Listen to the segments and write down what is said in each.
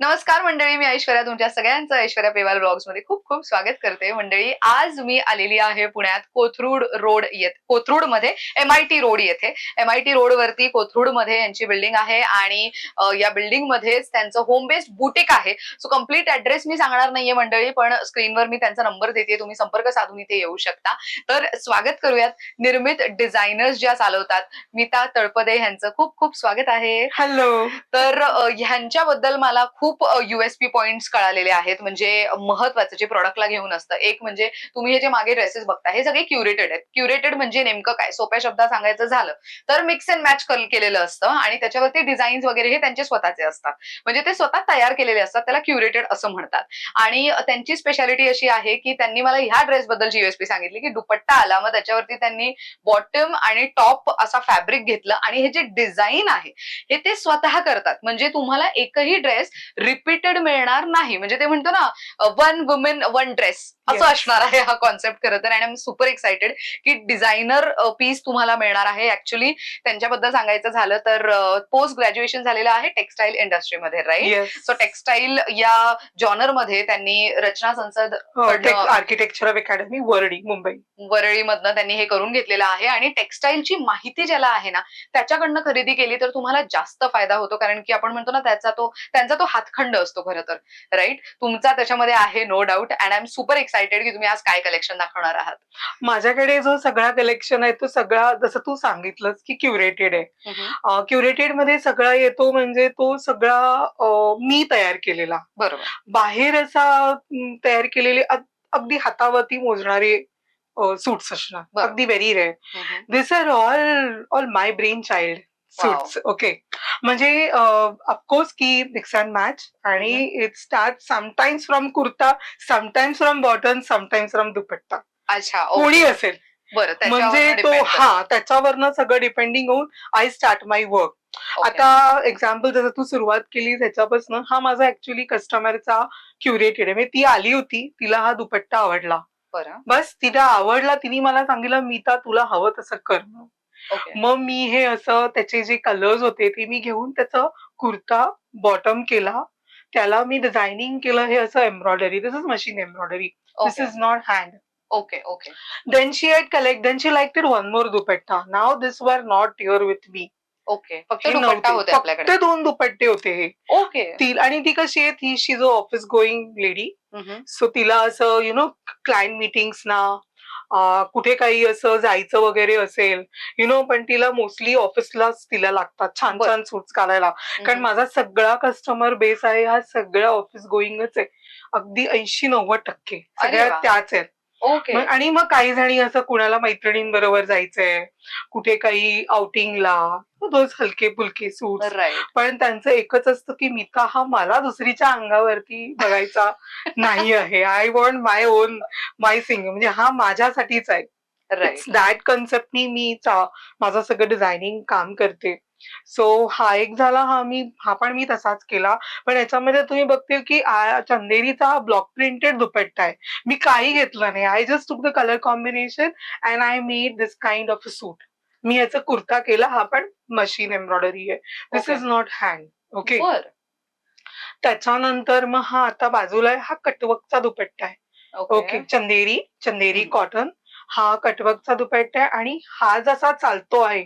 नमस्कार मंडळी मी ऐश्वर्या तुमच्या सगळ्यांचं ऐश्वर्या पेवाल ब्लॉग्समध्ये खूप खूप स्वागत करते. मंडळी आज मी आलेली आहे पुण्यात कोथरूड रोड येत कोथरूडमध्ये एम आय टी रोड येथे. एम आय टी रोड वरती कोथरूडमध्ये यांची बिल्डिंग आहे आणि या बिल्डिंग मध्येच त्यांचं होम बेस्ड बुटीक आहे. सो कंप्लीट ऍड्रेस मी सांगणार नाहीये मंडळी पण स्क्रीनवर मी त्यांचा नंबर देते. तुम्ही संपर्क साधून इथे येऊ शकता. तर स्वागत करूयात निर्मित डिझायनर्स ज्या चालवतात. मीता तळपदे यांचं खूप खूप स्वागत आहे. हॅलो तर ह्यांच्याबद्दल मला खूप खूप युएसपी पॉइंट्स कळालेले आहेत. म्हणजे महत्वाचं जे प्रॉडक्टला घेऊन असतं. एक म्हणजे तुम्ही हे जे मागे ड्रेसेस बघता हे सगळे क्युरेटेड आहेत. क्युरेटेड म्हणजे नेमकं काय? सोप्या शब्दात सांगायचं झालं तर मिक्स अँड मॅच केलेलं असतं आणि त्याच्यावरती डिझाईन्स वगैरे हे त्यांचे स्वतःचे असतात. म्हणजे ते स्वतः तयार केलेले असतात त्याला क्युरेटेड असं म्हणतात. आणि त्यांची स्पेशालिटी अशी आहे की त्यांनी मला ह्या ड्रेस बद्दल युएसपी सांगितली की दुपट्टा आला मग त्याच्यावरती त्यांनी बॉटम आणि टॉप असा फॅब्रिक घेतलं आणि हे जे डिझाईन आहे हे ते स्वतः करतात. म्हणजे तुम्हाला एकही ड्रेस रिपीटेड मिळणार नाही. म्हणजे ते म्हणतो ना वन वुमेन वन ड्रेस असं. असणार आहे हा कॉन्सेप्ट खरं तर. आणि आय एम सुपर एक्साइटेड की डिझायनर पीस तुम्हाला मिळणार आहे. ऍक्च्युली त्यांच्याबद्दल सांगायचं झालं तर पोस्ट ग्रॅज्युएशन झालेलं आहे टेक्स्टाईल इंडस्ट्रीमध्ये राईट सो टेक्स्टाईल या जॉनरमध्ये त्यांनी Rachana Sansad architecture of academy वरडी Mumbai वरळीमधनं त्यांनी हे करून घेतलेलं आहे. आणि टेक्स्टाईलची माहिती ज्याला आहे ना त्याच्याकडनं खरेदी केली तर तुम्हाला जास्त फायदा होतो. कारण की आपण म्हणतो ना त्याचा तो त्यांचा तो हातखंड असतो खरं तर राईट तुमचा त्याच्यामध्ये आहे no doubt and I am super excited की तुम्ही आज काय कलेक्शन दाखवणार आहात. माझ्याकडे जो सगळा कलेक्शन आहे तो सगळा जसं तू सांगितलंस की क्युरेटेड आहे. क्युरेटेडमध्ये सगळा येतो म्हणजे तो सगळा मी तयार केलेला. बरोबर. बाहेर असा तयार केलेले अग- अगदी हातावरती मोजणारे सूट्स असणार. अगदी very rare this are all all my brain child suits okay म्हणजे ऑफकोर्स की मिक्स अँड मॅच आणि it start sometimes from kurta sometimes from bottom sometimes from dupatta अच्छा. कोणी असेल. बरं म्हणजे तो. हा त्याच्यावरनं सगळं डिपेंडिंग होऊन आय स्टार्ट माय वर्क. आता एक्झाम्पल जसं तू सुरुवात केली त्याच्यापासून हा माझा ऍक्च्युली कस्टमरचा क्युरेटेड आहे. म्हणजे ती आली होती तिला हा दुपट्टा आवडला. बरं. बस तिला आवडला तिने मला सांगितलं मीता तुला हवं तसं कर. मग मी हे असं त्याचे जे कलर्स होते ते मी घेऊन त्याचं कुर्ता बॉटम केला. त्याला मी डिझायनिंग केलं हे असं embroidery this is machine embroidery this is not hand okay okay then she had collect then she like one more dupatta. Now this were not your with me okay फक्त दुपट्टा होते आपल्याकडे. फक्त दोन दुपट्टे होते हे. ओके ती आणि ती कशी आहे ती शी जो ऑफिस गोईंग लेडी सो तिला असं यु नो क्लायंट मिटिंग्स ना कुठे काही असं जायचं वगैरे असेल यु नो पण तिला मोस्टली ऑफिसलाच तिला लागतात. छान. छान सूट्स घालायला कारण माझा सगळा कस्टमर बेस आहे हा सगळा ऑफिस गोईंगच आहे. अगदी ऐंशी नव्वद टक्के. सगळ्या. त्याच आहेत. ओके. मग- आणि मग काही जणी असं कुणाला मैत्रिणींबरोबर जायचंय कुठे काही आउटिंगला दोज हलके फुलके सूट राईट पण त्यांचं एकच असतं की मिता हा मला दुसरीच्या अंगावरती बघायचा नाही आहे. I want my own my thing म्हणजे हा माझ्यासाठीच आहे. राईट दॅट कन्सेप्टनी मी चा- माझं सगळं डिझायनिंग काम करते. सो हा एक झाला हा मी हा पण मी तसाच केला. पण याच्यामध्ये तुम्ही बघते की चंदेरीचा हा ब्लॉक प्रिंटेड दुपट्टा आहे. मी काही घेतलं नाही. I just took the colour combination and I made this kind of a suit मी याचा कुर्ता केला हा पण मशीन एम्ब्रॉयडरी आहे. This. Is not hand okay त्याच्यानंतर मग हा आता बाजूला आहे हा कटवकचा दुपट्टा आहे. ओके चंदेरी चंदेरी. कॉटन हा कटवर्कचा दुपट्टा आहे आणि हा जसा चालतो आहे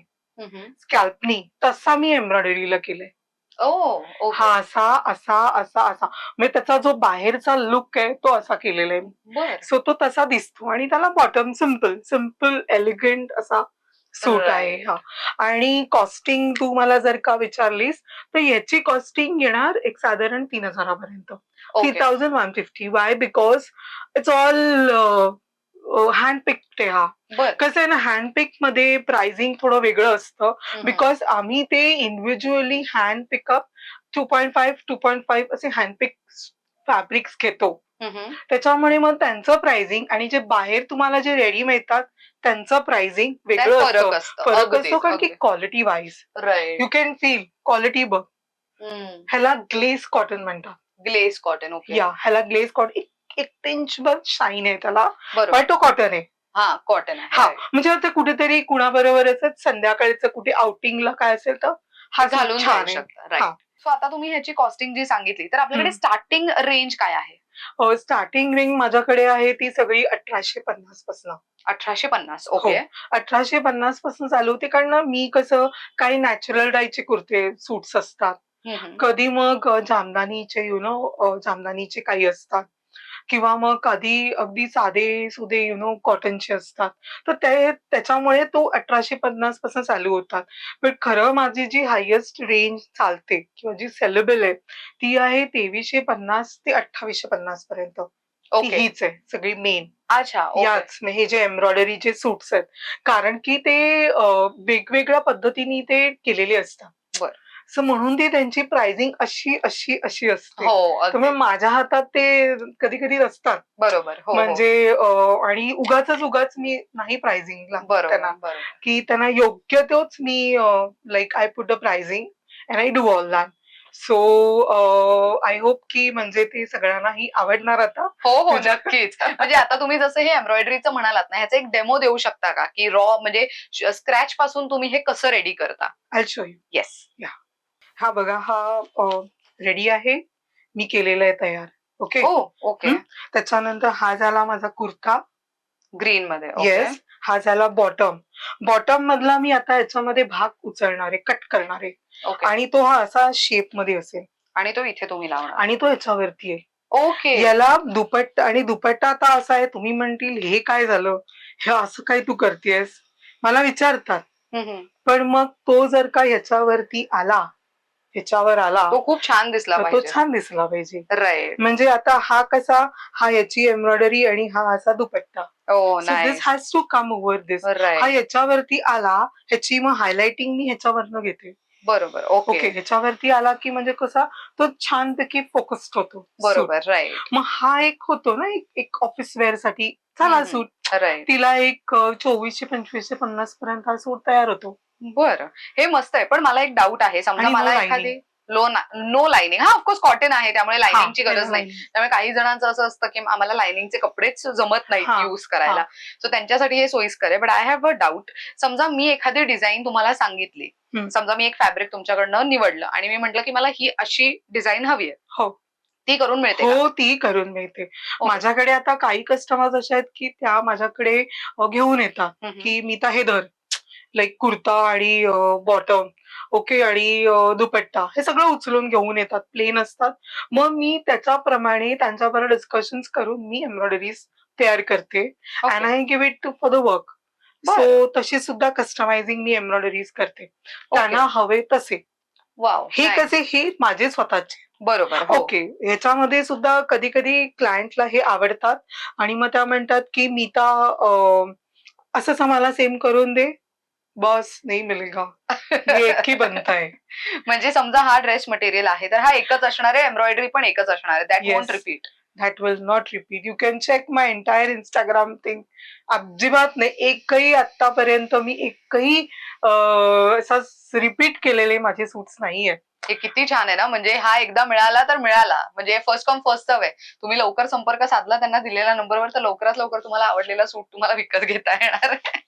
स्कॅल्पनी तसा मी एम्ब्रॉयडरीला केलाय. ओ हा असा असा असा असा. म्हणजे त्याचा जो बाहेरचा लुक आहे तो असा केलेला आहे सो तो तसा दिसतो आणि त्याला बॉटम सिंपल सिंपल एलिगंट असा सूट आहे. हा. आणि कॉस्टिंग तू मला जर का विचारलीस तर याची कॉस्टिंग येणार एक साधारण तीन हजारापर्यंत. Three thousand one fifty why because it's all hand picked आहे हा. बर. कसं आहे ना हँड पिकमध्ये प्राइसिंग थोडं वेगळं असतं. बिकॉज आम्ही ते individually hand pickup two point five two point five असे हँड पिक फॅब्रिक्स घेतो. त्याच्यामुळे मग त्यांचं प्राइसिंग आणि जे बाहेर तुम्हाला जे रेडी मिळतात त्यांचं प्राइसिंग वेगळं फरक असतं. असतो. फरक असतो कारण की quality wise you can feel quality बघ. ह्याला ग्लेस कॉटन म्हणतात. ग्लेस कॉटन ओके या ह्याला ग्लेस कॉटन एक इंच बर शाईन आहे त्याला. बरोबर. पण तो कॉटन आहे. हा कॉटन हा आहे म्हणजे आता कुठेतरी कुणाबरोबर असं संध्याकाळचं कुठे आउटिंगला काय असेल तर हा घालून जाऊ आहे. शकता. हा. राईट सो आता तुम्ही ह्याची कॉस्टिंग जी सांगितली तर आपल्याकडे हम्म. स्टार्टिंग रेंज काय आहे? स्टार्टिंग रिंग माझ्याकडे आहे ती सगळी अठराशे पन्नासपासून. अठराशे पन्नास हो. ओके अठराशे पन्नासपासून चालू होते कारण ना मी कसं काही नॅचरल डायचे कुर्ते सूट्स असतात. कधी मग अ, जामदानीचे यु नो जामदानीचे काही असतात. किंवा मग कधी अगदी साधे सुधे यु नो कॉटनचे असतात. तर ते त्याच्यामुळे तो अठराशे पन्नासपासून चालू होतात. पण खरं माझी जी हायेस्ट रेंज चालते किंवा जी सेलेबल आहे ती आहे तेवीसशे पन्नास ते अठ्ठावीसशे पन्नास पर्यंत. ती ओके हीच आहे सगळी मेन अच्छा ओके. याच हे जे एम्ब्रॉयडरीचे सूट्स आहेत. कारण की ते अ, वेगवेगळ्या पद्धतीने ते केलेले असतात. सो म्हणून ती त्यांची प्राइसिंग अशी अशी अशी असते. हो. त्यामुळे माझ्या हातात ते कधी कधी असतात. बरोबर. हो हो. म्हणजे आणि उगाच उगाच मी नाही प्राइसिंग बरोबर त्यांना. की त्यांना योग्य तोच मी like I put the pricing and I do all that so I hope की म्हणजे ते सगळ्यांनाही आवडणार आता. हो हो नक्कीच. म्हणजे आता तुम्ही जसं हे एम्ब्रॉयडरीचं म्हणालात ना ह्याचा एक डेमो देऊ शकता का? की रॉ म्हणजे स्क्रॅच पासून तुम्ही हे कसं रेडी करता? आय शो यू येस हा बघा हा रेडी आहे. मी केलेला आहे तयार. ओके हो ओके हं? त्याच्यानंतर हा झाला माझा कुर्ता. ग्रीन मध्ये येस हा झाला बॉटम बॉटम मधला मी आता याच्यामध्ये भाग उचलणार आहे कट करणार आहे. आणि तो हा असा शेपमध्ये असेल. आणि तो इथे तुम्ही लावणार. आणि तो याच्यावरती आहे. ओके याला दुपट्टा आणि दुपट्टा आता असा आहे तुम्ही म्हणतील हे काय झालं? हे असं काय तू करतेस मला विचारतात. पण मग तो जर का ह्याच्यावरती आला ह्याच्यावर आला तो खूप छान दिसला तर तो पाहिजे. छान दिसला पाहिजे. राईट म्हणजे आता हा कसा हा याची एम्ब्रॉयडरी आणि हा असा दुपट्टा. ओ दिस नाही has to come over this हा राईट याच्यावरती आला ह्याची मग हायलाइटिंग मी ह्याच्यावरनं घेते. बरोबर ओके ओके ह्याच्यावरती आला की म्हणजे कसा तो छानपैकी फोकस्ड होतो. सूट. बरोबर राईट मग हा एक होतो ना एक एक ऑफिस वेअरसाठी. चला हम्म. सूट राईट तिला एक चोवीसशे पंचवीसशे पन्नास पर्यंत हा सूट तयार होतो. बरं. हे मस्त आहे. पण मला एक डाऊट आहे. समजा आणि no मला lining. एखादी लो नो लाइनिंग हा ऑफकोर्स कॉटन आहे. त्यामुळे लाइनिंगची हा, गरज नाही. त्यामुळे काही जणांचं असं असतं की आम्हाला लाइनिंगचे कपडेच जमत नाहीत हा, युज करायला. सो त्यांच्यासाठी हे सोयीस्कर आहे. But I have a doubt समजा मी एखादी डिझाईन तुम्हाला सांगितली. हम्म. समजा मी एक फॅब्रिक तुमच्याकडनं निवडलं आणि मी म्हटलं की मला ही अशी डिझाईन हवी आहे. हो. ती करून मिळते का? हो ती करून मिळते. माझ्याकडे आता काही कस्टमर्स असे आहेत की त्या माझ्याकडे अ, घेऊन येतात हम्म, की मी तर हे धर. लाईक कुर्ता आणि बॉटम ओके आणि दुपट्टा हे सगळं उचलून घेऊन येतात प्लेन असतात. मग मी त्याच्याप्रमाणे त्यांच्याबरोबर डिस्कशन्स करून मी एम्ब्रॉयडरीज तयार करते. And I give it to for the work so तशी सुद्धा कस्टमायझिंग मी एम्ब्रॉयडरीज करते. त्यांना हवे तसे. हे. कसे हे माझे स्वतःचे. बरोबर हो. ओके ह्याच्यामध्ये सुद्धा कधी कधी क्लायंटला हे आवडतात. आणि मग त्या म्हणतात की मीता अं, असंच आम्हाला सेम करून दे. बस नाही मिलेगा. ये एक ही बनता है म्हणजे समजा हा ड्रेस मटेरियल आहे तर हा एकच असणार आहे एम्ब्रॉयडरी पण एकच असणार आहे. That Yes. Won't repeat that will not repeat you can check my entire Instagram thing अजिबात नाही. एकही आतापर्यंत मी एकही रिपीट केलेले माझे सूट्स नाहीये. हे किती छान आहे ना म्हणजे हा एकदा मिळाला तर मिळाला. म्हणजे फर्स्ट कम फर्स्ट सर्व आहे. तुम्ही लवकर संपर्क साधला त्यांना दिलेल्या नंबरवर तर लवकरात लवकर तुम्हाला आवडलेला सूट तुम्हाला विकत घेता येणार आहे.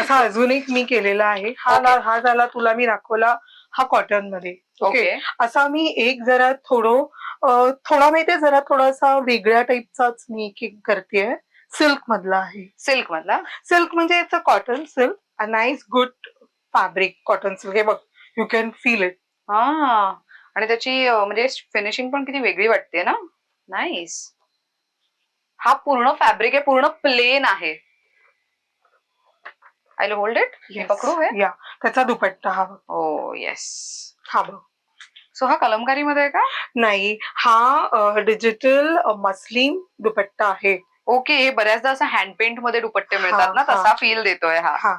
असा अजून एक मी केलेला आहे. हा Okay. हा झाला तुला मी दाखवला हा कॉटनमध्ये. ओके असा मी एक जरा थोडं थोडा माहितीये जरा थोडासा वेगळ्या टाईपचाच मी केक करतेय सिल्क मधला आहे. सिल्क मधला सिल्क म्हणजे it's a cotton silk a nice good fabric cotton silk हे बघ यू कॅन फील इट हा. आणि त्याची म्हणजे फिनिशिंग पण किती वेगळी वाटते ना? नाईस हा पूर्ण फॅब्रिक आहे पूर्ण प्लेन आहे. आय होल्ड इट पकडू हे? या त्याचा दुपट्टा हा हो येस हा बघ. सो हा कलमकारी मध्ये आहे का? नाही हा डिजिटल मस्लिन दुपट्टा आहे. ओके बऱ्याचदा असं हँड पेंटमध्ये दुपट्टे मिळतात ना. तसा फील देतोय हा.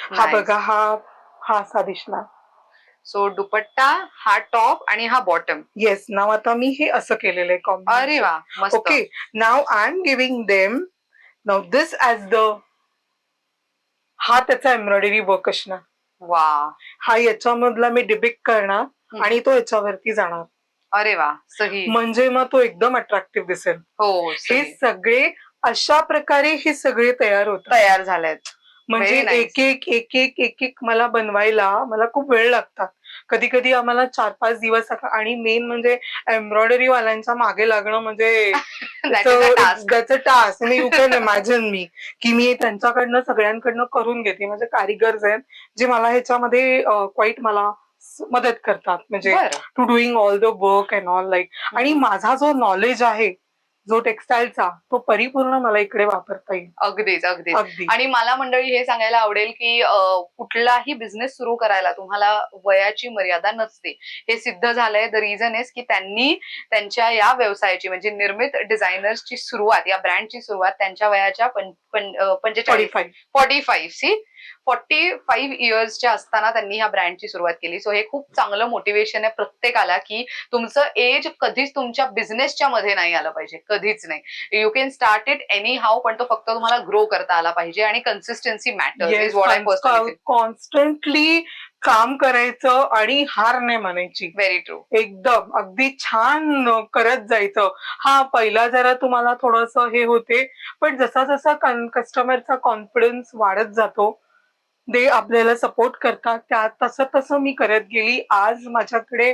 हा बघा हा हा असा दिसणार. सो दुपट्टा हा टॉप आणि हा बॉटम येस नाव आता मी हे असं केलेलं आहे अरे. वा मस्त. Okay, now I'm giving them now this as the हा त्याचा एम्ब्रॉयडरी वर्क असणार. वा. हा याच्यामधला मी डिबिक करणार हम्म. आणि तो याच्यावरती जाणार. अरे वा सही. म्हणजे मग तो एकदम अट्रॅक्टिव्ह दिसेल. हो हे सही. सगळे अशा प्रकारे हे सगळे तयार होतात. तयार झालेत. म्हणजे Very nice. एक एक एक एक एक एक मला बनवायला मला खूप वेळ लागतात कधी कधी आम्हाला चार पाच दिवस आणि मेन म्हणजे एम्ब्रॉयडरी वाल्यांच्या मागे लागणं म्हणजे That is a task. त्याचं टास्क मी यू कॅन इमॅजिन मी की मी त्यांच्याकडनं सगळ्यांकडनं करून घेते म्हणजे कारिगर्स आहेत जे मला ह्याच्यामध्ये क्वाईट मला स- मदत करतात म्हणजे बरं. To doing all the work and all like आणि माझा जो नॉलेज आहे जो टेक्सटाईलचा तो परिपूर्ण मला इकडे वापरता येईल. अगदीच अगदीच. अगदी. आणि मला मंडळी हे सांगायला आवडेल की कुठलाही बिझनेस सुरू करायला तुम्हाला वयाची मर्यादा नसते. हे सिद्ध झालंय द रिझन इज की त्यांनी त्यांच्या या व्यवसायाची म्हणजे निर्मित डिझायनर्सची सुरुवात या ब्रँडची सुरुवात त्यांच्या वयाच्या पंचेचाळीस forty five see forty five इयर्सच्या असताना त्यांनी ह्या ब्रँडची सुरुवात केली. सो हे खूप चांगलं मोटिवेशन आहे प्रत्येकाला की तुमचं एज कधीच तुमच्या बिझनेसच्या मध्ये नाही आलं पाहिजे. कधीच नाही. You can start it anyhow पण तो फक्त तुम्हाला ग्रो करता आला पाहिजे आणि consistency matter is what I constantly काम करायचं आणि हार नाही मानायची व्हेरी ट्रू एकदम. अगदी छान करत जायचं. हा पहिला जरा तुम्हाला थोडस हे होते पण जसा जसा कस्टमरचा कॉन्फिडन्स वाढत जातो ते आपल्याला सपोर्ट करतात. त्या तसं तसं मी करत गेली. आज माझ्याकडे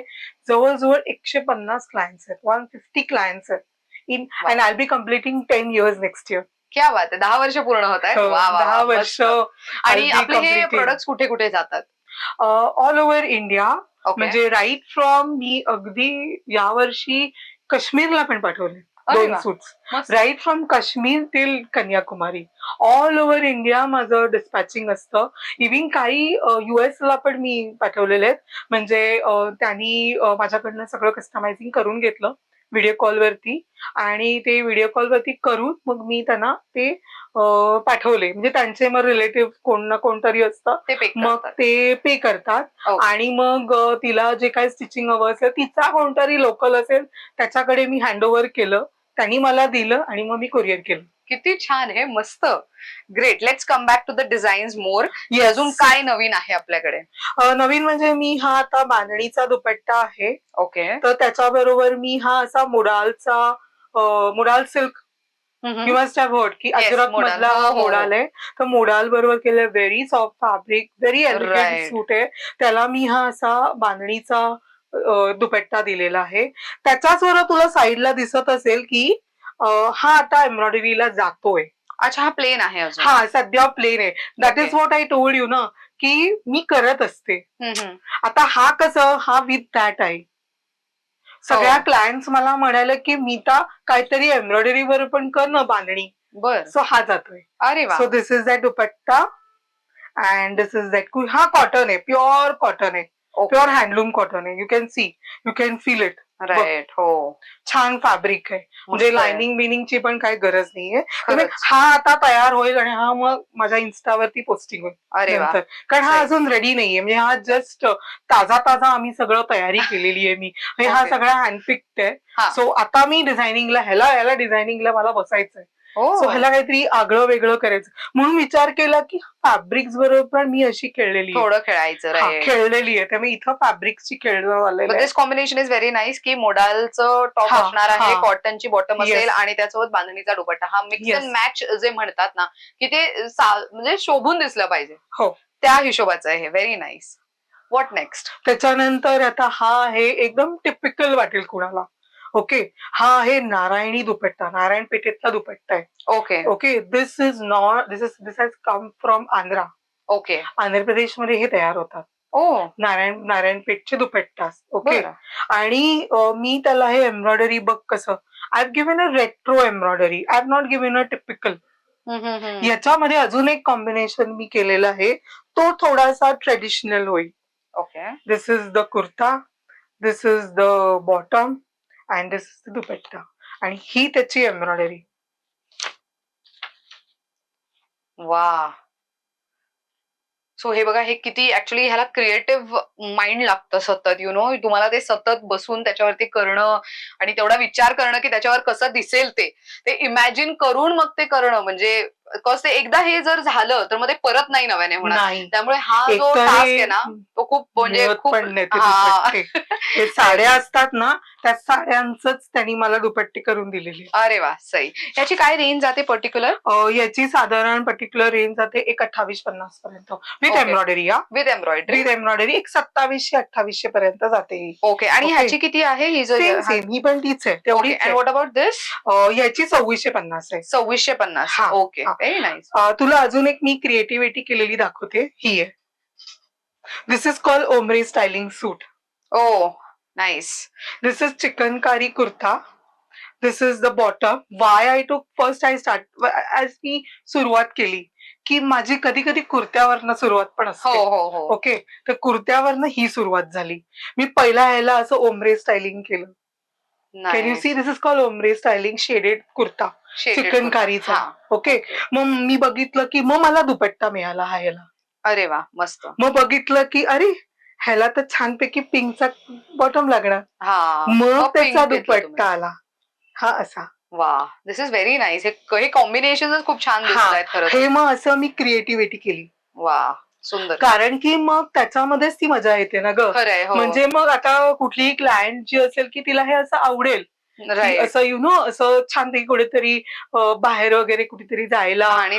जवळजवळ एकशे पन्नास क्लायंट्स आहेत. वन फिफ्टी क्लायंट्स आहेत. In. And I be completing ten years next year क्या बात आहे दहा वर्ष पूर्ण होत आहे वा, दहा. वर्ष आणि आपले हे. प्रोडक्ट कुठे कुठे जातात? All over India. म्हणजे राईट फ्रॉम मी अगदी यावर्षी काश्मीरला पण पाठवले दोन सूट्स मस्त. Right from Kashmir till Kanyakumari all over India माझं डिस्पॅचिंग असतं. इव्हन काही युएस ला पण मी पाठवलेले आहेत. म्हणजे त्यांनी माझ्याकडनं सगळं कस्टमायझिंग करून घेतलं. व्हिडिओ कॉलवरती आणि ते व्हिडिओ कॉलवरती करून मग मी त्यांना ते पाठवले. म्हणजे त्यांचे मग रिलेटिव्ह कोण ना कोणतरी असतं. मग ते पे करतात. Oh. आणि मग तिला जे काही स्टिचिंग हवं असेल तिचा कोणतरी लोकल असेल त्याच्याकडे मी हँड केलं. त्यांनी मला दिलं आणि मग मी कुरिअर केलं. किती छान आहे मस्त. Great let's come back to the designs more अजून काय नवीन आहे आपल्याकडे? अ, नवीन म्हणजे मी हा आता बांधणीचा दुपट्टा आहे. ओके. तर त्याच्याबरोबर मी हा असा मुडालचा अ, मुडाल सिल्क किंवा स्टॅबोर्ड की Yes, अजरक मोडाल. मधला हो, हा. हो, हो. मोडाल आहे. तर मोडाल बरोबर केलं very soft fabric very elegant. Suit आहे. त्याला मी हा असा बांधणीचा अ, दुपट्टा दिलेला आहे. त्याच्याच बरोबर तुला साईडला दिसत असेल की हा आता एम्ब्रॉयडरीला जातोय. अच्छा हा प्लेन आहे अजून. हा सध्या प्लेन आहे. That is Okay. What I told you ना की मी करत असते. हम्म, हम्म. आता हा कसं हा विथ दॅट आहे. सगळ्या हो. क्लायंट्स मला म्हणाले की मीता काहीतरी एम्ब्रॉयडरी वर पण कर ना बांधणी. बर. सो हा जातोय. अरे वा. So this is that dupatta and this is that हा कॉटन आहे. प्युअर कॉटन आहे. प्युअर हँडलूम कॉटन आहे. You can see you can feel it right हो छान फॅब्रिक आहे म्हणजे. लाइनिंग बिनिंगची पण काही गरज नाहीये. हा आता तयार होईल आणि हा मग माझ्या इन्स्टावरती पोस्टिंग होईल अरे कारण हा. अजून रेडी नाहीये म्हणजे हा जस्ट ताजा ताजा आम्ही सगळं तयारी केलेली आहे मी म्हणजे हा. सगळा हँडपिक्ड हा. आहे सो आता मी डिझायनिंगला ह्याला ह्याला डिझायनिंगला मला बसायचंय सो ह्याला काहीतरी आगळं वेगळं करायचं. म्हणून विचार केला की फॅब्रिक्स बरोबर पण मी अशी खेळलेली. थोडं खेळायचं खेळलेली आहे. त्यामुळे इथं फॅब्रिक्सची खेळणं आलेलं this combination is very nice की मोडालचं टॉप असणार आहे. कॉटनची बॉटम. असेल आणि त्यासोबत बांधणीचा दुपट्टा. हा मिक्स. अँड मॅच जे म्हणतात ना की ते सा- म्हणजे शोभून दिसलं पाहिजे. हो. त्या हिशोबाचं आहे व्हेरी नाईस व्हॉट नेक्स्ट त्याच्यानंतर आता हा आहे एकदम टिपिकल वाटेल कुणाला. ओके हा आहे नारायणी दुपट्टा नारायण पेठेतला दुपट्टा आहे. Okay okay this is not this is this has come from Andhra okay Andhra प्रदेशमध्ये हे तयार होतात. ओ. नारायण नारायणपेठचे दुपट्टा. ओके बरं. आणि अ, मी त्याला हे एम्ब्रॉयडरी बघ कसं. I have given a retro embroidery I have not given a typical hmm, hmm, hmm. याच्यामध्ये अजून एक कॉम्बिनेशन मी केलेलं आहे. तो थोडासा ट्रेडिशनल होईल. Okay this is the kurta. This is the bottom. And this is the आणि ही त्याची एम्ब्रॉयडरी. वा सो हे बघा हे किती ऍक्च्युली ह्याला क्रिएटिव्ह माइंड लागतं सतत यु नो तुम्हाला ते सतत बसून त्याच्यावरती करणं आणि तेवढा विचार करणं की त्याच्यावर कसं दिसेल ते. ते इमॅजिन करून मग ते करणं म्हणजे बिकॉज ते एकदा हे जर झालं तर मग ते परत नाही नव्याने होणार. त्यामुळे हा जो टास्क आहे ना तो खूप म्हणजे खूप साड्या असतात ना त्या साड्यांच त्यांनी मला दुपट्टी करून दिलेली. अरे वा सई. याची काय रेंज जाते पर्टिक्युलर याची साधारण पर्टिक्युलर रेंज जाते एक अठ्ठावीस पन्नास पर्यंत. विथ. एम्ब्रॉयडरी या विथ एम्ब्रॉयडरी विथ एम्ब्रॉयडरी एक सत्तावीसशे अठ्ठावीसशे पर्यंत जाते ओके आणि. ह्याची किती आहे? ही जो सेम ही पण तीच आहे. व्हॉट अबाउट दिस याची सव्वीसशे पन्नास आहे. सव्वीसशे पन्नास. ओके. व्हेरी नाईस तुला अजून एक मी क्रिएटिव्हिटी केलेली दाखवते. ही आहे. This is call ombre styling suit oh nice This is chikanकारी kurta. This is the bottom. Why I took first I start as मी सुरुवात केली की माझी कधी कधी कुर्त्यावरनं सुरुवात पण हो असते. हो हो ओके तर कुर्त्यावरनं ही सुरुवात झाली. मी पहिला ह्याला असं ओमरे स्टायलिंग केलं. Can you see this is call ombre styling shaded kurta चिकनकारीचा okay मग मी बघितलं की मग मला दुपट्टा मिळाला हा ह्याला अरे वा मस्त. मग बघितलं की अरे ह्याला तर छानपैकी पिंकचा बॉटम लागणार. मग त्याचा. दुपट्टा आला. हा असा. वा दिस इज व्हेरी नाईस हे कॉम्बिनेशन खूप छान हे मग असं मी क्रिएटिव्हिटी केली. वा. सुंदर. कारण की मग त्याच्यामध्येच ती मजा येते ना ग. हो. म्हणजे मग आता कुठलीही क्लायंट जी असेल की तिला हे असं आवडेल. असं यु नो असं छानपैकी कुठेतरी बाहेर वगैरे कुठेतरी जायला आणि.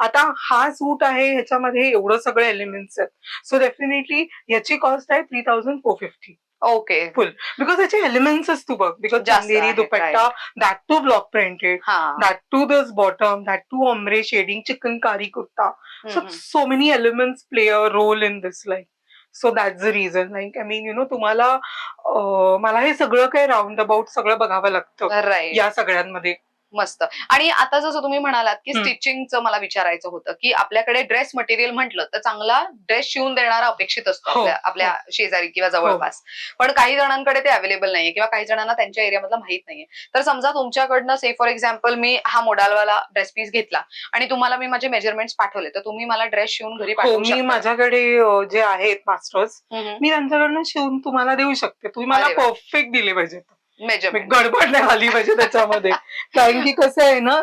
आता हा सूट आहे ह्याच्यामध्ये एवढं सगळं एलिमेंट्स आहेत. सो डेफिनेटली याची कॉस्ट आहे three thousand four fifty okay full because त्याचे एलिमेंट्स असतो बघ. Because जांगेरी dupatta that too block printed that too this bottom that too ombre shading chikankari kurta so so many elements play a role in this like so that's the reason like I mean you know तुम्हाला मला हे सगळं काही round about सगळं बघावं लागतं. या सगळ्यांमध्ये. मस्त. आणि आता जसं तुम्ही म्हणालात की. स्टिचिंगचं मला विचारायचं होतं की आपल्याकडे ड्रेस मटेरियल म्हटलं तर चांगला ड्रेस शिवून देणारा अपेक्षित असतो हो, आपल्या आपल्या शेजारी किंवा जवळपास. पण काही जणांकडे ते अवेलेबल नाहीये किंवा काही जणांना त्यांच्या एरियामधलं माहीत नाहीये. तर समजा तुमच्याकडनं से फॉर एक्झाम्पल मी हा मोडालवाला ड्रेस पीस घेतला आणि तुम्हाला मी माझे मेजरमेंट्स पाठवले तर तुम्ही मला ड्रेस शिवून घरी हो पाठवू मी माझ्याकडे जे आहेत मास्टर्स. मी त्यांच्याकडनं शिवून तुम्हाला देऊ शकते. तुम्ही मला. परफेक्ट दिले पाहिजे गडबड नाही आली पाहिजे त्याच्यामध्ये. कारण की कसं आहे ना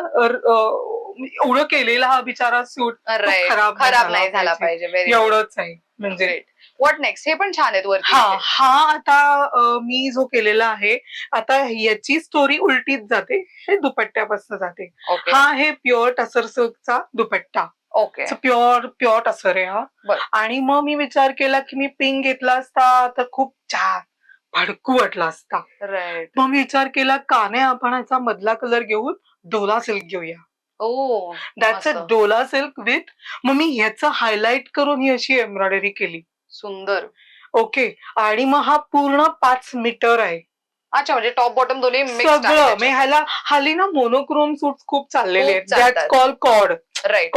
एवढं केलेला हा बिचारा सूट खराब नाही खराब नाही झाला पाहिजे. एवढंच आहे. म्हणजे व्हॉट नेक्स्ट हे पण छान आहेत वरती. हा हा आता मी जो केलेला आहे आता याची स्टोरी उलटीच जाते. हे दुपट्ट्यापासून जाते. हा आहे प्युअर टसर सिल्कचा dupatta. Okay pure pure tussar आहे हा. आणि मग मी विचार केला की मी पिंक घेतला असता तर खूप छान. भडकू वाटला असता. राईट मग मी विचार केला का नाही आपण याचा मधला कलर घेऊन डोला सिल्क घेऊया. ओ दॅट्स अ मस्त. डोला सिल्क विथ मग मी ह्याचं हायलाइट करून ही अशी एम्ब्रॉयडरी केली. सुंदर. ओके आणि मग हा पूर्ण पाच मीटर आहे. अच्छा म्हणजे टॉप बॉटम दोन्ही सगळं. मी ह्याला हल्ली ना मोनोक्रोम सूट खूप चाललेले खूप आहेत. चालतात. कॉल कॉड राईट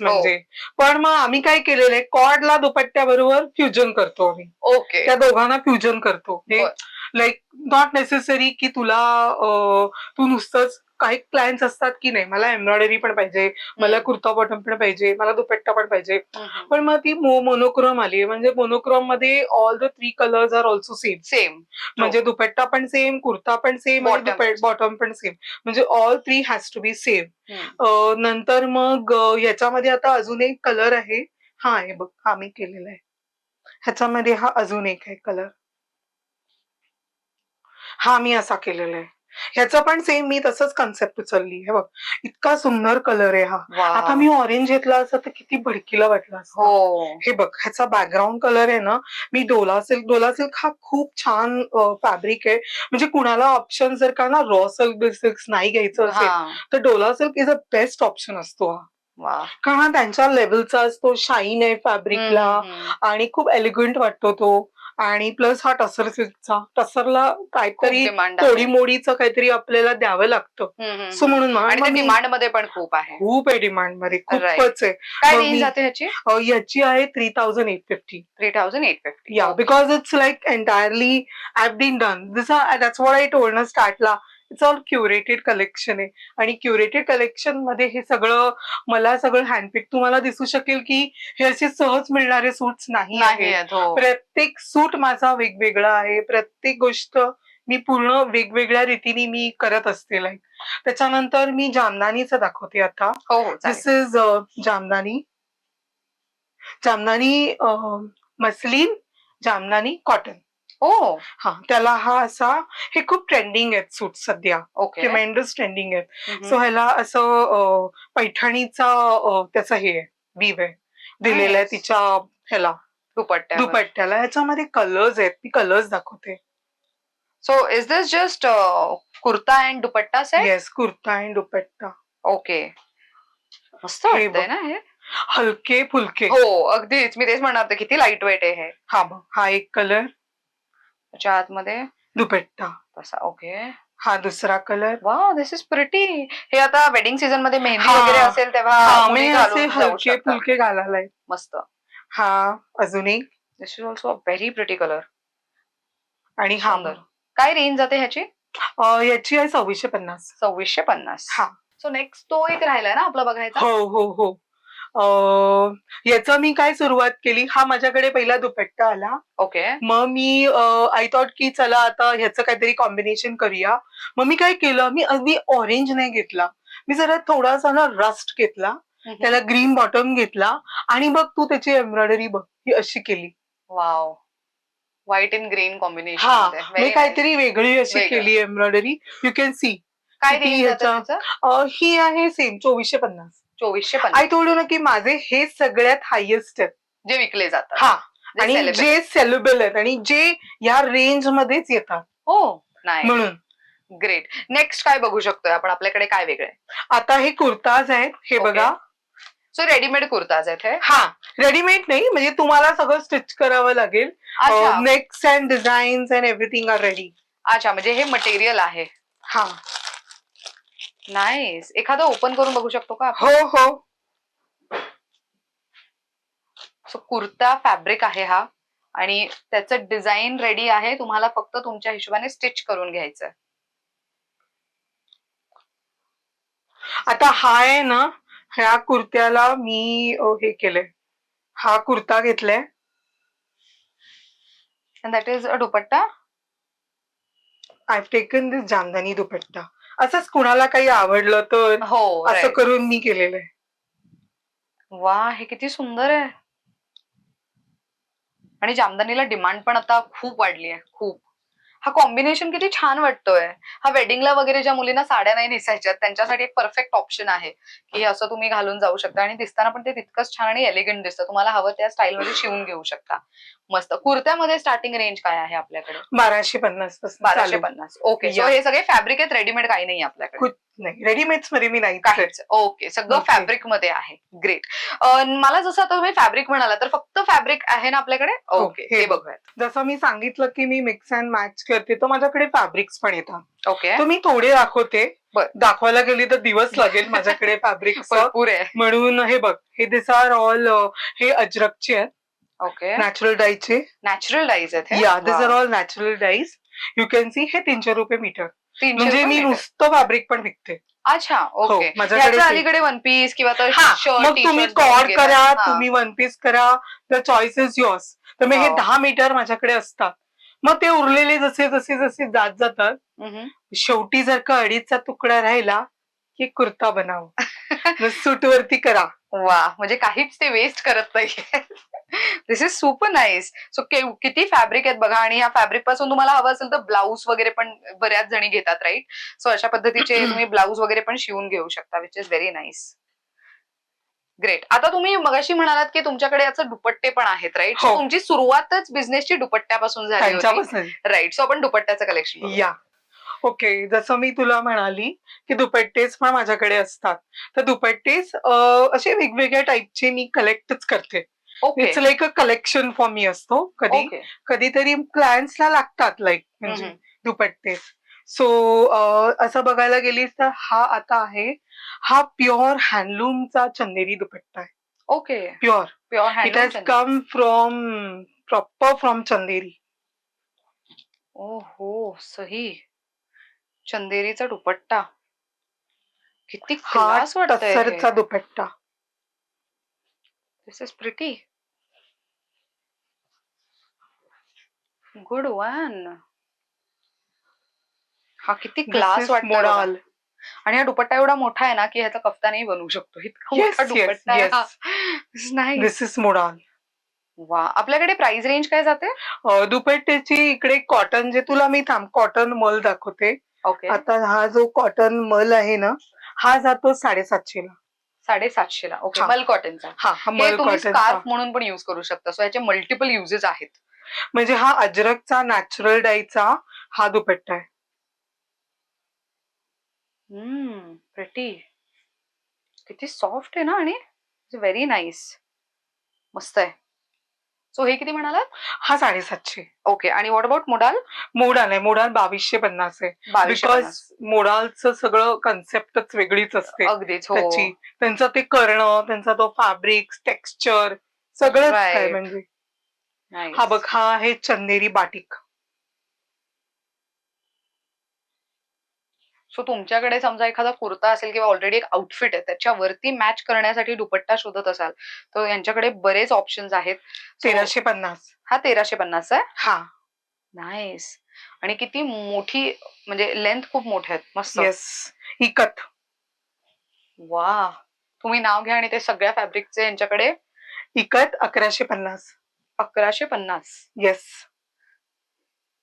म्हणजे. पण मग आम्ही काय केलेलं? आहे कॉडला दुपट्ट्या बरोबर फ्युजन करतो आम्ही. ओके त्या दोघांना फ्युजन करतो. बर. लाईक नॉट नेसेसरी की तुला अं, तू नुसतंच काही क्लायंट्स असतात की नाही मला एम्ब्रॉयडरी पण पाहिजे मला कुर्ता बॉटम पण पाहिजे मला दुपट्टा पण पाहिजे. पण मग ती मोनोक्रोम आली. म्हणजे मोनोक्रोममध्ये all the three colours are also same same म्हणजे दुपट्टा पण सेम कुर्ता पण सेम. बॉटम पण सेम म्हणजे all three has to be same नंतर मग अ, ह्याच्यामध्ये आता अजून एक कलर आहे. हा आहे बघ हा मी केलेला आहे. ह्याच्यामध्ये हा अजून एक आहे कलर हा मी असा केलेला आहे. ह्याचं पण सेम मी तसंच कन्सेप्ट उचलली. हे बघ इतका सुंदर कलर आहे हा. आता मी ऑरेंज घेतला असता तर किती भडकीला वाटला असता. हो. हे बघ ह्याचा बॅकग्राऊंड कलर आहे ना मी डोला सिल्क डोला सिल्क हा खूप छान फॅब्रिक आहे. म्हणजे कुणाला ऑप्शन जर का ना रॉ सिल्क सिल्क नाही घ्यायचं असेल तर dola silk is a best option असतो हा. कारण हा त्यांच्या लेवलचा असतो शाईन आहे फॅब्रिकला. आणि खूप एलिगंट वाटतो तो. आणि प्लस हा टसर सिल्कचा टसरला काहीतरी तोडी मोडीचं काहीतरी आपल्याला द्यावं लागतं. सो म्हणून आणि डिमांडमध्ये पण खूप आहे. खूप आहे डिमांडमध्ये खूपच आहे. याची आहे three thousand eight fifty three thousand eight fifty Yeah, because it's like entirely I've been done. This are, that's what I told ना स्टार्टला इट्स ऑल क्युरेटेड कलेक्शन आहे. आणि क्युरेटेड कलेक्शनमध्ये हे सगळं मला सगळं हँडपिक तुम्हाला दिसू शकेल की हे असे सहज मिळणारे सूट्स नाही आहेत. हो. प्रत्येक सूट माझा वेगवेगळा आहे. प्रत्येक गोष्ट मी पूर्ण वेगवेगळ्या रीतीने मी करत असते लाईक त्याच्यानंतर मी जामदानीचं दाखवते आता. हो हो दिस चालेल. Is jamdani. Jamdani muslin jamdani cotton oh हा त्याला हा असा हे खूप ट्रेंडिंग आहेत सूट सध्या. ओके ट्रिमेंडस ट्रेंडिंग आहेत. सो ह्याला असं पैठणीचा त्याचं हे आहे बीव आहे. दिलेलं आहे. तिच्या ह्याला. दुपट्ट्यावर. दुपट्ट्याला. ह्याच्यामध्ये कलर्स आहेत. मी कलर्स दाखवते. So is this just kurta and dupatta set yes kurta आणि दुपट्टा. ओके मस्त हे वाटतंय बघ. ना हे? हलके फुलके. हो अगदीच. मी तेच म्हणणार किती लाइट वेट आहे हे. हा बघ. हा एक कलर त्याच्या आतमध्ये? दुपट्टा. तसा ओके. हा दुसरा कलर. वा दिस इज प्रिटी हे आता वेडिंग सीझनमध्ये मेहंदी हा. वगैरे असेल तेव्हा घालून जाऊ हलके. फुलके घालायला आहेत. मस्त. हा अजून एक. This is also very pretty colour आणि हा. सुंदर. काय रेंज जाते ह्याची? अं, याची आहे सव्वीसशे पन्नास. सव्वीसशे पन्नास. हा. सो नेक्स्ट तो एक राहिला ना आपला बघायचा? हो हो हो. अं, याचं मी काय सुरुवात केली? हा माझ्याकडे पहिला दुपट्टा आला. ओके. मग मी आय थॉट की चला आता ह्याचं काहीतरी कॉम्बिनेशन करूया. मग मी काय केलं? मी अगदी ऑरेंज नाही घेतला. मी जरा थोडासा ना रस्ट घेतला. त्याला ग्रीन बॉटम घेतला. आणि बघ तू त्याची एम्ब्रॉयडरी बघ ही अशी केली. वाव व्हाईट इन ग्रीन हा. कॉम्बिनेशन मी काहीतरी वेगळी अशी. केली एम्ब्रॉयडरी यू कॅन सी काय ही आहे सेम चोवीसशे पन्नास. चोवीसशे आय पन्नास थोड ना की माझे हे सगळ्यात हायेस्ट आहेत जे विकले जातात. हा. जे आणि celebrate. जे सेलेबल आहेत आणि जे या रेंज मध्येच येतात. हो. नाही. म्हणून. ग्रेट नेक्स्ट काय बघू शकतोय आपण? आपल्याकडे काय वेगळे आता हे कुर्ताज आहेत. हे Okay. बघा. सो रेडीमेड कुर्ताज आहेत हे? हा. रेडीमेड नाही म्हणजे तुम्हाला सगळं स्टिच करावं लागेल. अच्छा. Next and designs and everything are ready अच्छा म्हणजे हे मटेरियल आहे. हा. नाईस एखादं ओपन करून बघू शकतो का हो हो. सो कुर्ता फॅब्रिक आहे हा. आणि त्याचं डिझाईन रेडी आहे. तुम्हाला फक्त तुमच्या हिशोबाने स्टिच करून घ्यायचं. आता हा आहे ना ह्या कुर्त्याला मी हे केलंय. हा कुर्ता घेतलाय. That is a dupatta? I taken this Jamdani dupatta. असंच कुणाला काही आवडलं तर हो असं right. करून मी केलेलं आहे. वा हे किती सुंदर आहे. आणि जामदानीला डिमांड पण आता खूप वाढली आहे खूप. हा कॉम्बिनेशन किती छान वाटतोय. हा वेडिंगला वगैरे ज्या मुलींना साड्या नाही नेसायच्यात त्यांच्यासाठी एक परफेक्ट ऑप्शन आहे. की असं तुम्ही घालून जाऊ शकता. आणि दिसताना पण ते तितकंच छान आणि एलिगंट दिसतं. तुम्हाला हवं त्या स्टाईल मध्ये शिवून घेऊ शकता. मस्त. कुर्त्यामध्ये स्टार्टिंग रेंज काय आहे आपल्याकडे? बाराशे पन्नासपासून बाराशे चालू. पन्नास ओके. हे सगळे फॅब्रिक आहेत रेडीमेड काही नाही आपल्याकडे. कुठ- नाही. रेडीमेड्समध्ये मी नाही. काहीच. ओके सगळं Okay. फॅब्रिकमध्ये आहे ग्रेट मला जसं आता तुम्ही फॅब्रिक म्हणाला तर फक्त फॅब्रिक आहे ना आपल्याकडे? ओके हे हे बघ. बघूयात. जसं मी सांगितलं की मी मिक्स अँड मॅच करते तर माझ्याकडे फॅब्रिक्स पण येतात. ओके तर मी थोडे दाखवते. बर. दाखवायला गेली तर दिवस लागेल माझ्याकडे भरपूर आहे. म्हणून हे बघ. हे दिस आर ऑल हे अजरकचे आहेत. ओके नॅचरल डाईचे नॅचरल डाईज आहेत हे? Yeah this are. All natural dyes you can see हे तीनशे रुपये मीटर म्हणजे मी. नुसतं फॅब्रिक पण विकते अच्छा ओके माझ्याकडे ह्याच्या ते- अलीकडे वन पीस किंवा हा मग तुम्ही कॉर्ड. करा हा. तुम्ही वन पीस करा द चॉईस इज युअर्स तर मग हे Wow. दहा मीटर माझ्याकडे असतात मग ते उरलेले जसे जसे जसे जात जातात. शेवटी जर का अडीचचा तुकडा राहिला की कुर्ता बनाव सूट वरती करा. वा म्हणजे काहीच ते वेस्ट करत नाही this is super nice so किती फॅब्रिक आहेत बघा आणि ह्या फॅब्रिकपासून तुम्हाला हवं असेल तर ब्लाऊज वगैरे पण बऱ्याच जणी घेतात राईट सो अशा पद्धतीचे तुम्ही ब्लाऊज वगैरे पण शिवून घेऊ शकता which is very nice great आता तुम्ही मगाशी म्हणालात की तुमच्याकडे याचं दुपट्टे पण आहेत राईट सो हो. तुमची सुरुवातच बिझनेसची दुपट्ट्यापासून झाली राईट सो आपण दुपट्ट्याचं कलेक्शन या. ओके जसं मी तुला म्हणाली की दुपट्टेस पण माझ्याकडे असतात. तर दुपट्टेस अं, असे वेगवेगळ्या टाईपचे मी कलेक्टच करते. It's like a collection for me असतो कधी कधीतरी क्लायंट्सला लागतात लाईक म्हणजे. दुपट्टे सो असं बघायला गेलीस तर हा आता आहे हा प्युअर हँडलूमचा चंदेरी दुपट्टा आहे. Okay. Pure pure it has come from proper from Chanderi. ओ हो सही. चंदेरीचा दुपट्टा. किती वाटतंय टसरचा dupatta. This is pretty good one हा किती क्लास वाटतो. आणि हा दुपट्टा एवढा मोठा आहे ना की ह्याचा कफ्तानही बनवू शकतो. इतका मोठा दुपट्टा. नाही This is modal. वा आपल्याकडे प्राइस रेंज काय जाते? दुपट्ट्याची इकडे कॉटन जे तुला मी थांब कॉटन मल दाखवते. ओके आता हा जो कॉटन मल आहे ना हा जातो साडेसातशे ला साडेसातशे ला ओके हा. मल कॉटनचा हा हा हे मल तुम्ही कॉटनचा स्कार्फ म्हणून पण युज करू शकता. सो याचे मल्टिपल युजेस आहेत. म्हणजे हा अजरकचा नॅचरल डायचा हा दुपट्टा आहे. हम्म प्रिटी किती सॉफ्ट आहे ना आणि? व्हेरी नाईस मस्त आहे. सो हे किती म्हणालात? हा साडेसातशे. ओके आणि व्हॉट अबाउट मोडाल मोडाल आहे. मोडाल बावीसशे पन्नास आहे बावीसशे बिकॉज पन्नास. मोडालचं सगळं कन्सेप्टच वेगळीच असते. अगदीच हो. त्याची. त्यांचं ते करणं त्यांचा तो फॅब्रिक टेक्स्चर सगळंच Right. आहे म्हणजे. Nice. हा बघ हा आहे चंदेरी बाटिक. सो तुमच्याकडे समजा एखादा कुर्ता असेल किंवा ऑलरेडी एक आउटफिट आहे त्याच्यावरती मॅच करण्यासाठी दुपट्टा शोधत असाल तर यांच्याकडे बरेच ऑप्शन्स आहेत. तेराशे पन्नास. हा तेराशे पन्नास आहे? हा. नाईस आणि किती मोठी म्हणजे लेंथ खूप मोठ्या आहेत. मस्त. येस इकत. वा तुम्ही नाव घ्या आणि ते सगळ्या फॅब्रिकचे यांच्याकडे. इकत अकराशे पन्नास. अकराशे पन्नास. येस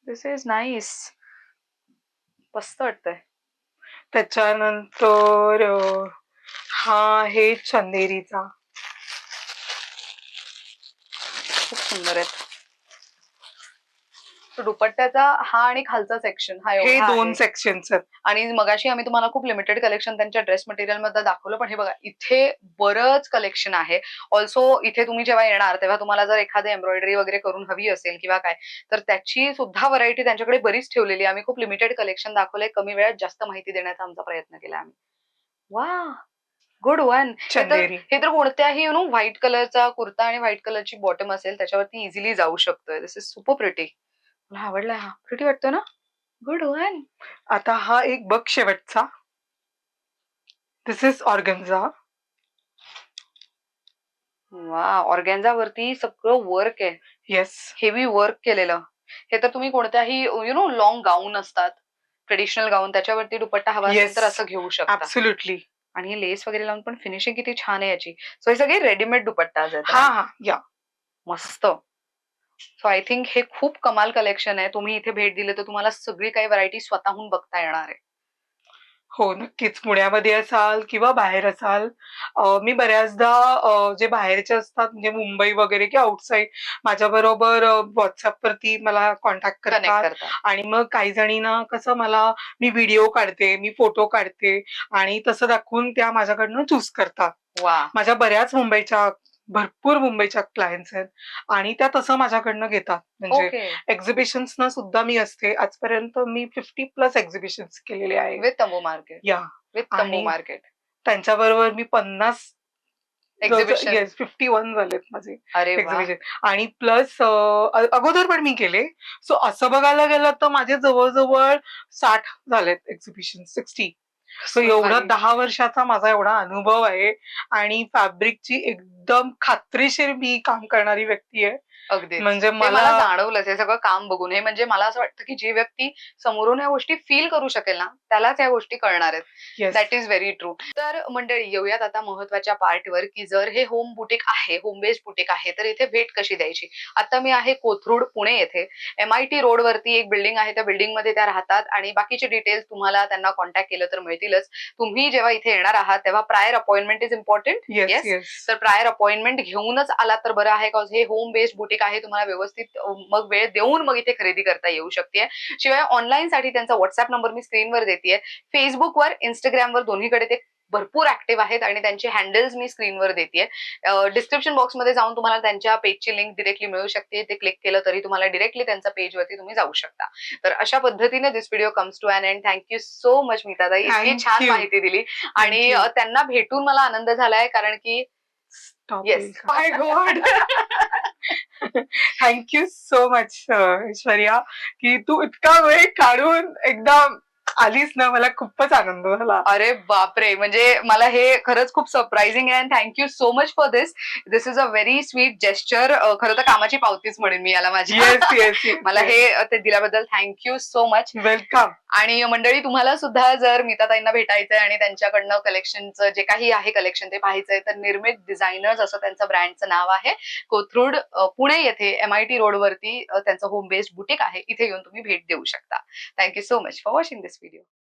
दिस इज नाईस मस्त वाटतंय. त्याच्यानंतर हा आहे चंदेरीचा. खूप सुंदर आहेत. So, दुपट्ट्याचा हा आणि खालचा सेक्शन हा हे एवढा दोन आहे. आहेत. आणि मगाशी आम्ही तुम्हाला खूप लिमिटेड कलेक्शन त्यांच्या ड्रेस मटेरियलमध्ये दाखवलं पण हे बघा इथे बरंच कलेक्शन आहे. ऑल्सो इथे तुम्ही जेव्हा येणार तेव्हा तुम्हाला जर एखादी एम्ब्रॉयडरी वगैरे करून हवी असेल किंवा काय तर त्याची सुद्धा व्हरायटी त्यांच्याकडे बरीच ठेवलेली आहे. आम्ही खूप लिमिटेड कलेक्शन दाखवलंय. कमी वेळात जास्त माहिती देण्याचा आमचा प्रयत्न केला आम्ही. वा गुड वन चंदेरी हे तर कोणत्याही यु नो व्हाईट कलरचा कुर्ता आणि व्हाईट कलरची बॉटम असेल त्याच्यावरती इझिली जाऊ शकतोय. दिस इज सुपर प्रिटी मला आवडलाय हा? प्रिटी वाटतो ना? गुड वन आता हा एक बघ शेवटचा. दिस इज ऑर्गन्झा वा ऑर्गॅन्झा वरती सगळं वर्क आहे. येस हेवी वर्क केलेलं. हे तर तुम्ही कोणत्याही यु नो लॉंग गाऊन असतात. ट्रेडिशनल गाऊन त्याच्यावरती दुपट्टा हवा असेल. तर असं घेऊ शकता. ऍब्सोल्युटली आणि हे लेस वगैरे लावून पण फिनिशिंग किती छान आहे याची. सो हे सगळे रेडीमेड दुपट्टा हा हा. या मस्त. सो आय थिंक हे खूप कमाल कलेक्शन आहे. तुम्ही इथे भेट दिली तर तुम्हाला सगळी काही व्हरायटी स्वतःहून बघता येणार आहे. हो नक्कीच. पुण्यामध्ये असाल किंवा बाहेर असाल मी बऱ्याचदा जे बाहेरचे असतात म्हणजे मुंबई वगैरे किंवा आउटसाईड माझ्या बरोबर व्हॉट्सअप वरती मला कॉन्टॅक्ट करतात. करता आणि मग काही जणींना कसं मला मी व्हिडिओ काढते मी फोटो काढते आणि तसं दाखवून त्या माझ्याकडनं चूज करतात. माझ्या बऱ्याच मुंबईच्या भरपूर मुंबईच्या क्लायंट्स आहेत. आणि त्या तसं माझ्याकडनं घेतात. म्हणजे ओके. एक्झिबिशन्स ना सुद्धा मी असते. आजपर्यंत मी फिफ्टी प्लस एक्झिबिशन्स केलेले आहे विथ तंबू मार्केट या विथ तंबू आणि मार्केट त्यांच्याबरोबर मी पन्नास एक्झिबिशन फिफ्टी वन झालेत माझे अरे वा. एक्झिबिशन आणि प्लस अगोदर पण मी केले. सो असं बघायला गेलं तर माझे जवळजवळ साठ झालेत एक्झिबिशन सिक्स्टी सो एवढा. दहा वर्षाचा माझा एवढा अनुभव आहे आणि फॅब्रिकची एकदम खात्रीशीर मी काम करणारी व्यक्ती आहे अगदी म्हणजे मला जाणवलंच हे सगळं काम बघून. हे म्हणजे मला असं वाटतं की जी व्यक्ती समोरून या गोष्टी फील करू शकेल ना त्यालाच या गोष्टी कळणार आहेत. दॅट इज व्हेरी ट्रू तर मंडळी येऊयात आता महत्त्वाच्या पार्टवर की जर हे होम बुटीक आहे होम बेस्ड बुटीक आहे तर इथे भेट कशी द्यायची? आता मी आहे कोथरूड पुणे येथे. एम आय टी रोड वरती एक बिल्डिंग आहे त्या बिल्डिंगमध्ये त्या राहतात आणि बाकीचे डिटेल्स तुम्हाला त्यांना कॉन्टॅक्ट केलं तर मिळतीलच. तुम्ही जेव्हा इथे येणार आहात तेव्हा prior appointment is important. Yes तर प्रायर अपॉइंटमेंट घेऊनच आला तर बरं आहे कॉज हे होम बेस्ड बुटीक आहे तुम्हाला व्यवस्थित मग वेळ देऊन मग इथे खरेदी करता येऊ शकते. शिवाय ऑनलाईन साठी त्यांचा व्हॉट्सअप नंबर मी स्क्रीनवर देते फेसबुकवर इंस्टाग्रामवर दोन्हीकडे ते भरपूर ऍक्टिव्ह आहेत आणि त्यांचे हँडल्स मी स्क्रीनवर देते डिस्क्रिप्शन बॉक्समध्ये जाऊन तुम्हाला त्यांच्या पेजची लिंक डिरेक्टली मिळू शकते. ते क्लिक केलं तरी तुम्हाला डिरेक्टली त्यांच्या पेजवरती तुम्ही जाऊ शकता. तर अशा पद्धतीने this video comes to an end thank you so much मीताताई इतकी छान. माहिती दिली. आणि त्यांना भेटून मला आनंद झालाय कारण की yes my god thank you so much Aishwarya की तू इतका वेळ काढून एकदम आलीस ना मला खूपच आनंद झाला. अरे बापरे! म्हणजे मला हे खरंच खूप सरप्राइझिंग आहे thank you so much for this this is a very sweet gesture खरं तर कामाची पावतीच म्हणेन मी याला माझी. मला हे ते दिल्याबद्दल थँक्यू सो मच वेलकम आणि मंडळी तुम्हाला सुद्धा जर मीताताईंना भेटायचंय आणि त्यांच्याकडनं कलेक्शनचं जे काही आहे कलेक्शन ते पाहायचंय तर निर्मित डिझायनर्स असं त्यांचं ब्रँडचं नाव आहे. कोथरूड पुणे येथे एम आय टी रोडवरती त्यांचं होम बेस्ड बुटीक आहे. इथे येऊन तुम्ही भेट देऊ शकता. Thank you so much for watching this video video.